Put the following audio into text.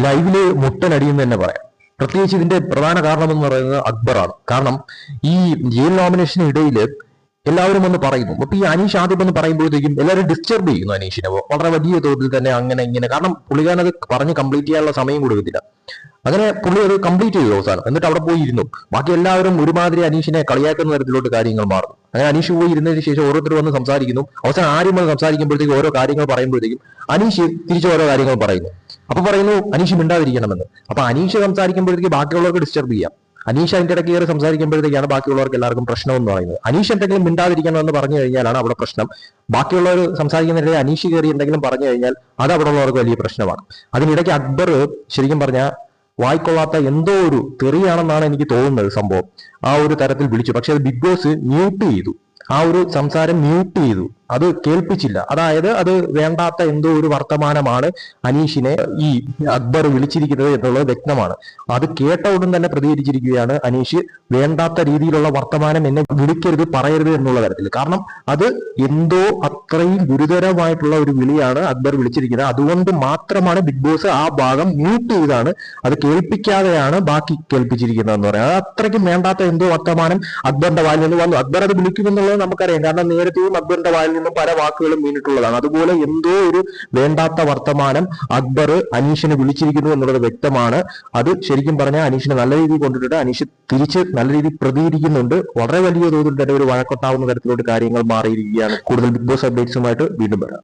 ലൈവിൽ മുട്ടനടിയെന്ന് തന്നെ പറയാം. പ്രത്യേകിച്ച് ഇതിന്റെ പ്രധാന കാരണം എന്ന് പറയുന്നത് അക്ബറാണ്. കാരണം ഈ ജയിൽ നോമിനേഷന് ഇടയിൽ എല്ലാവരും ഒന്ന് പറയുന്നു. അപ്പൊ ഈ അനീഷ് ആദ്യം ഒന്ന് പറയുമ്പോഴത്തേക്കും എല്ലാവരും ഡിസ്റ്റർബ് ചെയ്യുന്നു അനീഷിനെ. വളരെ വലിയ തോതിൽ തന്നെ അങ്ങനെ ഇങ്ങനെ. കാരണം പുള്ളിക്കാരനത് പറഞ്ഞ് കംപ്ലീറ്റ് ചെയ്യാനുള്ള സമയം കൊടുക്കത്തില്ല. അങ്ങനെ പുള്ളി അത് കംപ്ലീറ്റ് ചെയ്തു അവസാനം. എന്നിട്ട് അവിടെ പോയി ഇരുന്നു. ബാക്കി എല്ലാവരും ഒരുമാതിരി അനീഷിനെ കളിയാക്കുന്ന തരത്തിലോട്ട് കാര്യങ്ങൾ മാറും അങ്ങനെ അനീഷ് പോയി ഇരുന്നതിന് ശേഷം ഓരോരുത്തർ വന്ന് സംസാരിക്കുന്നു. അവസാനം ആരും വന്ന് സംസാരിക്കുമ്പോഴത്തേക്കും ഓരോ കാര്യങ്ങൾ പറയുമ്പോഴത്തേക്കും അനീഷ് തിരിച്ച് ഓരോ കാര്യങ്ങൾ പറയുന്നു. അപ്പൊ പറയുന്നു അനീഷ് മിണ്ടാതിരിക്കണമെന്ന്. അപ്പൊ അനീഷ് സംസാരിക്കുമ്പോഴത്തേക്ക് ബാക്കിയുള്ളവർക്ക് ഡിസ്റ്റർബ് ചെയ്യാം. അനീഷ് അതിന്റെ ഇടയ്ക്ക് കയറി സംസാരിക്കുമ്പോഴത്തേക്കാണ് ബാക്കിയുള്ളവർക്ക് എല്ലാവർക്കും പ്രശ്നം എന്ന് പറയുന്നത്. അനീഷ് എന്തെങ്കിലും മിണ്ടാതിരിക്കണം എന്ന് പറഞ്ഞു കഴിഞ്ഞാലാണ് അവിടെ പ്രശ്നം. ബാക്കിയുള്ളവർ സംസാരിക്കുന്നതിനിടെ അനീഷ് കയറി എന്തെങ്കിലും പറഞ്ഞു കഴിഞ്ഞാൽ അത് അവിടെ ഉള്ളവർക്ക് വലിയ പ്രശ്നമാണ്. അതിനിടയ്ക്ക് അക്ബർ ശരിക്കും പറഞ്ഞാൽ വായിക്കൊള്ളാത്ത എന്തോ ഒരു തെറിയാണെന്നാണ് എനിക്ക് തോന്നുന്നത് സംഭവം. ആ ഒരു തരത്തിൽ വിളിച്ചു. പക്ഷെ അത് ബിഗ് ബോസ് മ്യൂട്ട് ചെയ്തു. ആ ഒരു സംസാരം മ്യൂട്ട് ചെയ്തു. അത് കേൾപ്പിച്ചില്ല. അതായത് അത് വേണ്ടാത്ത എന്തോ ഒരു വർത്തമാനമാണ് അനീഷിനെ ഈ അക്ബർ വിളിച്ചിരിക്കുന്നത് എന്നുള്ളത് വ്യക്തമാണ്. അത് കേട്ട ഉടൻ തന്നെ പ്രതികരിച്ചിരിക്കുകയാണ് അനീഷ്. വേണ്ടാത്ത രീതിയിലുള്ള വർത്തമാനം എന്നെ വിളിക്കരുത് പറയരുത് എന്നുള്ള തരത്തിൽ. കാരണം അത് എന്തോ അത്രയും ഗുരുതരമായിട്ടുള്ള ഒരു വിളിയാണ് അക്ബർ വിളിച്ചിരിക്കുന്നത്. അതുകൊണ്ട് മാത്രമാണ് ബിഗ് ബോസ് ആ ഭാഗം മ്യൂട്ട് ചെയ്താണ്. അത് കേൾപ്പിക്കാതെയാണ് ബാക്കി കേൾപ്പിച്ചിരിക്കുന്നത് എന്ന് പറയുന്നത്. അത് അത്രയ്ക്കും വേണ്ടാത്ത എന്തോ വർത്തമാനം അക്ബറിന്റെ വായിൽ നിന്ന് വന്നു. അക്ബർ അത് വിളിക്കുമെന്നുള്ളത് നമുക്കറിയാം. കാരണം നേരത്തെയും അക്ബറിന്റെ വായിൽ നിന്നും പല വാക്കുകളും വീണിട്ടുള്ളതാണ്. അതുപോലെ എന്തോ ഒരു വേണ്ടാത്ത വർത്തമാനം അക്ബർ അനീഷിനെ വിളിച്ചിരിക്കുന്നു എന്നുള്ളത് വ്യക്തമാണ്. അത് ശരിക്കും പറഞ്ഞാൽ അനീഷിനെ നല്ല രീതിയിൽ കൊണ്ടിട്ട് അനീഷ് തിരിച്ച് നല്ല രീതിയിൽ പ്രതികരിക്കുന്നുണ്ട്. വളരെ വലിയ തോതിൽ തന്നെ ഒരു വഴക്കൊട്ടാവുന്ന തരത്തിലോട്ട് കാര്യങ്ങൾ മാറിയിരിക്കുകയാണ്. കൂടുതൽ ബിഗ് ബോസ് അപ്ഡേറ്റ്സുമായിട്ട് വീണ്ടും വരാം.